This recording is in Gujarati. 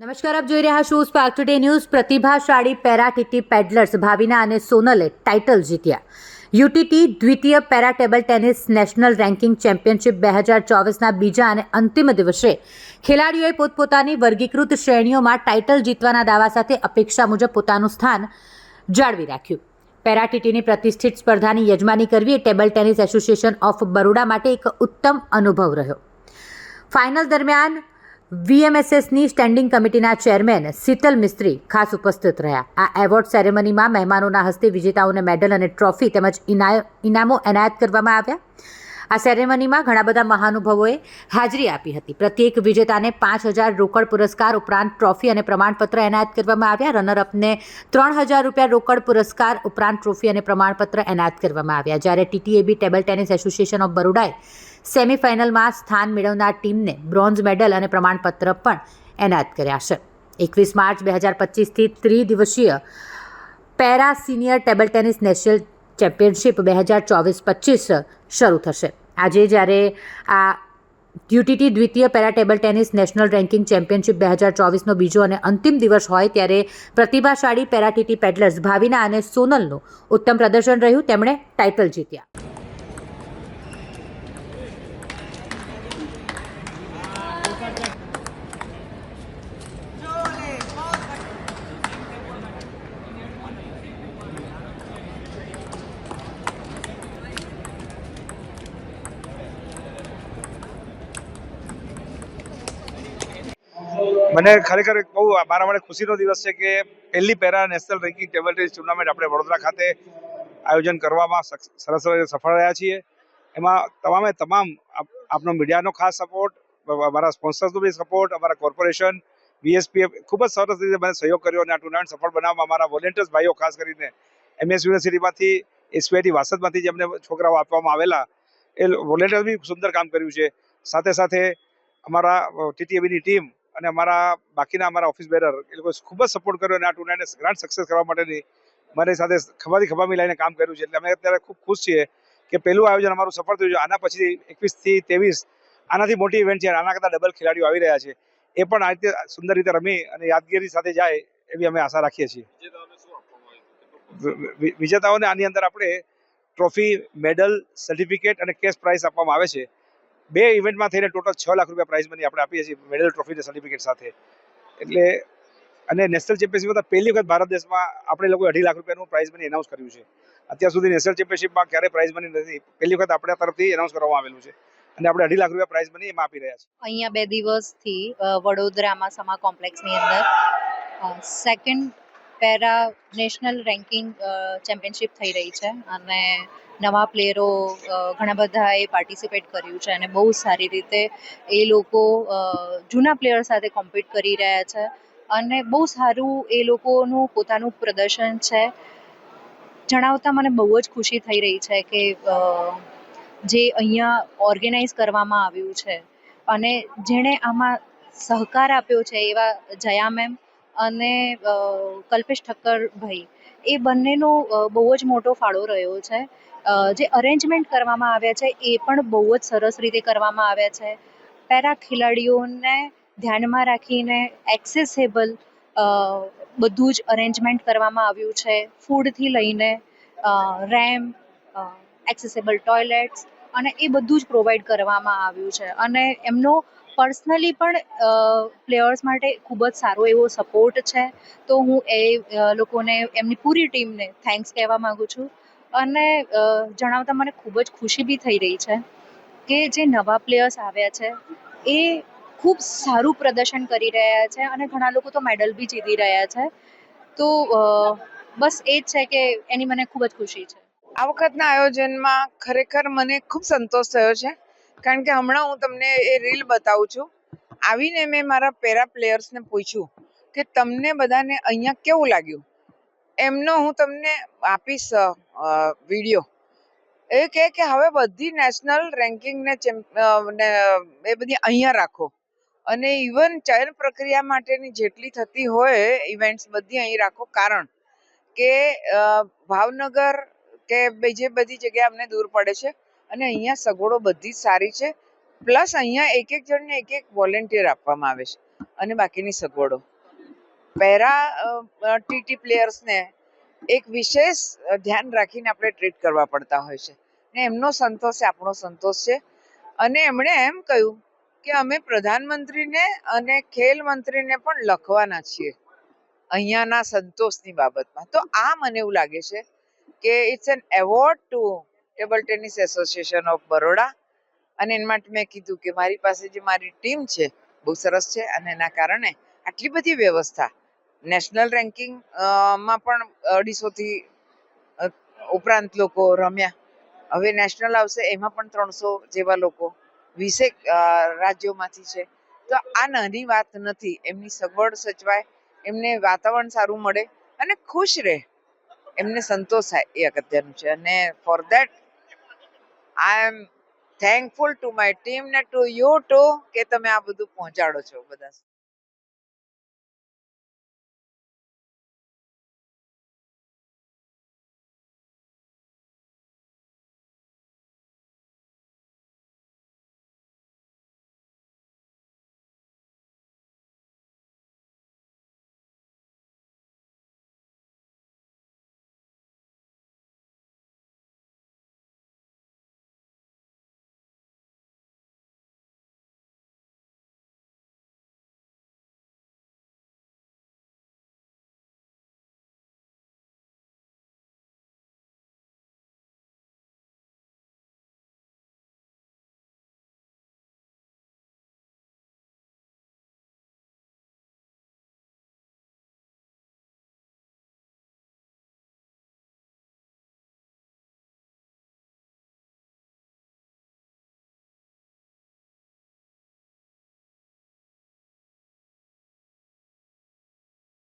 નમસ્કાર, આપ જોઈ રહ્યા છો સ્પાર્ક ટુડે ન્યૂઝ પ્રતિભાશાળી પેરાટીટી પેડલર્સ, ભાવિના અને સોનલે ટાઇટલ જીત્યા. યુટીટી દ્વિતીય para table tennis national ranking championship બે હજાર ચોવીસના બીજા અને અંતિમ દિવસે ખેલાડીઓએ પોતપોતાની વર્ગીકૃત શ્રેણીઓમાં ટાઇટલ જીતવાના દાવા સાથે અપેક્ષા મુજબ પોતાનું સ્થાન જાળવી રાખ્યું. પેરાટીટીની પ્રતિષ્ઠિત સ્પર્ધાની યજમાની કરવી એ table tennis association of Baroda માટે એક ઉત્તમ અનુભવ રહ્યો. ફાઇનલ દરમિયાન વીએમએસએસની સ્ટેન્ડિંગ કમિટીના ચેરમેન શીતલ મિસ્ત્રી ખાસ ઉપસ્થિત રહ્યા. આ એવોર્ડ સેરેમનીમાં મહેમાનોના હસ્તે વિજેતાઓને મેડલ અને ટ્રોફી તેમજ ઇના- ઇનામો એનાયત કરવામાં આવ્યા. આ સેરેમનીમાં ઘણા બધા મહાનુભાવોએ હાજરી આપી હતી. પ્રત્યેક વિજેતાને પાંચ હજાર રોકડ પુરસ્કાર ઉપરાંત ટ્રોફી અને પ્રમાણપત્ર એનાયત કરવામાં આવ્યા. રનરઅપને ત્રણ હજાર રૂપિયા રોકડ પુરસ્કાર ઉપરાંત ટ્રોફી અને પ્રમાણપત્ર એનાયત કરવામાં આવ્યા. જ્યારે TTAB table tennis association of બરોડાએ સેમીફાઇનલમાં સ્થાન મેળવનાર ટીમને બ્રોન્ઝ મેડલ અને પ્રમાણપત્ર પણ એનાયત કર્યા છે. એકવીસ માર્ચ બે હજાર પચીસથી ત્રિદિવસીય para senior table tennis national championship બે હજાર ચોવીસ પચીસ શરૂ થશે. આજે જ્યારે આ યુટીટી દ્વિતીય para table tennis national ranking championship બે હજાર ચોવીસનો બીજો અને અંતિમ દિવસ હોય ત્યારે પ્રતિભાશાળી પેરાટીટી પેડલર્સ ભાવિના અને સોનલનું ઉત્તમ પ્રદર્શન રહ્યું. તેમણે ટાઇટલ જીત્યા. મને ખરેખર બહુ મારા માટે ખુશીનો દિવસ છે કે પહેલી para national ranking table tennis tournament આપણે વડોદરા ખાતે આયોજન કરવામાં સરસ રીતે સફળ રહ્યા છીએ. એમાં તમામે તમામ આપ- આપનો મીડિયાનો ખાસ સપોર્ટ અમારા સ્પોન્સર્સનો બી સપોર્ટ અમારા કોર્પોરેશન બીએસપીએફ ખૂબ જ સરસ રીતે મને સહયોગ કર્યો અને આ ટુર્નામેન્ટ સફળ બનાવવામાં અમારા વોલેન્ટિયર્સ ભાઈઓ ખાસ કરીને એમએસ યુનિવર્સિટીમાંથી એસપીઆઈટી વાસદમાંથી જે અમને છોકરાઓ આપવામાં આવેલા, એ વોલેન્ટિયર્સ બી સુંદર કામ કર્યું છે. સાથે સાથે અમારા ટીટીએબીની ટીમ અને અમારા બાકીના અમારા ઓફિસ બેરર એ લોકો ખૂબ જ સપોર્ટ કર્યો અને આ ટુર્નામેન્ટ ગ્રાન્ડ સક્સેસ કરવા માટેની મારી સાથે ખભાથી ખભા મિલાઈને કામ કર્યું છે. એટલે અમે અત્યારે ખૂબ ખુશ છીએ કે પહેલું આયોજન અમારું સફળ થયું છે. આના પછી એકવીસથી ત્રેવીસ આનાથી મોટી ઇવેન્ટ છે. આના કરતાં ડબલ ખેલાડીઓ આવી રહ્યા છે. એ પણ આ રીતે સુંદર રીતે રમી અને યાદગીરી સાથે જાય એવી અમે આશા રાખીએ છીએ. વિજેતાઓને આની અંદર આપણે ટ્રોફી મેડલ સર્ટિફિકેટ અને કેશ પ્રાઇઝ આપવામાં આવે છે. બે ઇવેન્ટમાં થઈને ટોટલ છ લાખ રૂપિયા પ્રાઇઝ મની આપણે આપીએ છીએ મેડલ ટ્રોફી અને સર્ટિફિકેટ સાથે. એટલે અને નેશનલ ચેમ્પિયનશીપમાં પહેલી વખત ભારત દેશમાં આપણે લોકોએ અઢી લાખ રૂપિયાનું પ્રાઇઝ મની એનાઉન્સ કર્યું છે. અત્યાર સુધી નેશનલ ચેમ્પિયનશીપમાં ક્યારેય પ્રાઇઝ મની નથી. પહેલી વખત આપણા તરફથી એનાઉન્સ કરવામાં આવેલું છે. અને આપણે અઢી લાખ રૂપિયા પ્રાઇઝ મની એમાં આપી રહ્યા છીએ. અહીંયા બે દિવસથી વડોદરામાં સમા કોમ્પ્લેક્સની અંદર second para national ranking championship થઈ રહી છે અને નવા પ્લેયરો ઘણા બધાએ પાર્ટિસિપેટ કર્યું છે અને બહુ સારી રીતે એ લોકો જૂના પ્લેયર સાથે કોમ્પિટ કરી રહ્યા છે અને બહુ સારું એ લોકોનું પોતાનું પ્રદર્શન છે. જણાવતા મને બહુ જ ખુશી થઈ રહી છે કે જે અહીંયા ઓર્ગેનાઇઝ કરવામાં આવ્યું છે અને જેણે આમાં સહકાર આપ્યો છે એવા જયા મેમ અને કલ્પેશ ઠક્કર ભાઈ, એ બંનેનો બહુ જ મોટો ફાળો રહ્યો છે. જે અરેન્જમેન્ટ કરવામાં આવ્યા છે, એ પણ બહુ જ સરસ રીતે કરવામાં આવ્યા છે. પેરા ખેલાડીઓને ધ્યાનમાં રાખીને એક્સેસેબલ બધું જ અરેન્જમેન્ટ કરવામાં આવ્યું છે. ફૂડથી લઈને રેમ એક્સેસેબલ ટોયલેટ્સ અને એ બધું જ પ્રોવાઈડ કરવામાં આવ્યું છે. અને એમનો પર્સનલી પણ પ્લેયર્સ માટે ખૂબ જ સારો એવો સપોર્ટ છે. તો હું એ લોકોને, એમની પૂરી ટીમને થેન્ક્સ કહેવા માગું છું. અને જણાવતા મને ખૂબ જ ખુશી બી થઈ રહી છે કે જે નવા પ્લેયર્સ આવ્યા છે, એ ખૂબ સારું પ્રદર્શન કરી રહ્યા છે અને ઘણા લોકો તો મેડલ બી જીતી રહ્યા છે. તો બસ એ જ છે કે એની મને ખૂબ જ ખુશી છે. આ વખતના આયોજનમાં ખરેખર મને ખૂબ સંતોષ થયો છે, કારણ કે હમણાં હું તમને એ રીલ બતાવું છું. આવીને મેં મારા પેરા પ્લેયર્સને પૂછ્યું કે તમને બધાને અહીંયા કેવું લાગ્યું? એમનો હું તમને આપીશ વીડિયો. એ કહે કે, હવે બધી નેશનલ રેન્કિંગને એ બધી અહીંયા રાખો. અને ઇવન ચયન પ્રક્રિયા માટેની જેટલી થતી હોય ઇવેન્ટ્સ બધી અહીં રાખો. કારણ કે ભાવનગર કે બીજે બધી જગ્યાએ અમને દૂર પડે છે અને અહીંયા સગવડો બધી જ સારી છે. પ્લસ અહીંયા એક એક જણને એક એક વોલેન્ટિયર આપવામાં આવે છે અને બાકીની સગવડો. પહેરા ટીટી પ્લેયર્સને એક વિશેષ ધ્યાન રાખીને આપણે ટ્રીટ કરવા પડતા હોય છે. ને એમનો સંતોષ એ આપણો સંતોષ છે. અને એમણે એમ કહ્યું કે અમે પ્રધાનમંત્રીને અને ખેલ મંત્રીને પણ લખવાના છીએ. અહીંયાના સંતોષની બાબતમાં. તો આ મને એવું લાગે છે કે it's an award to table tennis association of Baroda અને એના માટે મેં કીધું કે મારી પાસે જે મારી ટીમ છે, બહુ સરસ છે અને એના કારણે આટલી બધી વ્યવસ્થા નેશનલ રેન્કિંગમાં પણ અઢીસોથી ઉપરાંત લોકો રમ્યા. હવે નેશનલ આવશે, એમાં પણ ત્રણસો જેવા લોકો, વીસેક રાજ્યોમાંથી છે. તો આ નાની વાત નથી, એમની સગવડ સચવાય, એમને વાતાવરણ સારું મળે અને ખુશ રહે. એમને સંતોષ થાય એ અગત્યનું છે. અને for that I am thankful to my team ને ટુ યુ ટુ કે તમે આ બધું પહોંચાડો છો બધા.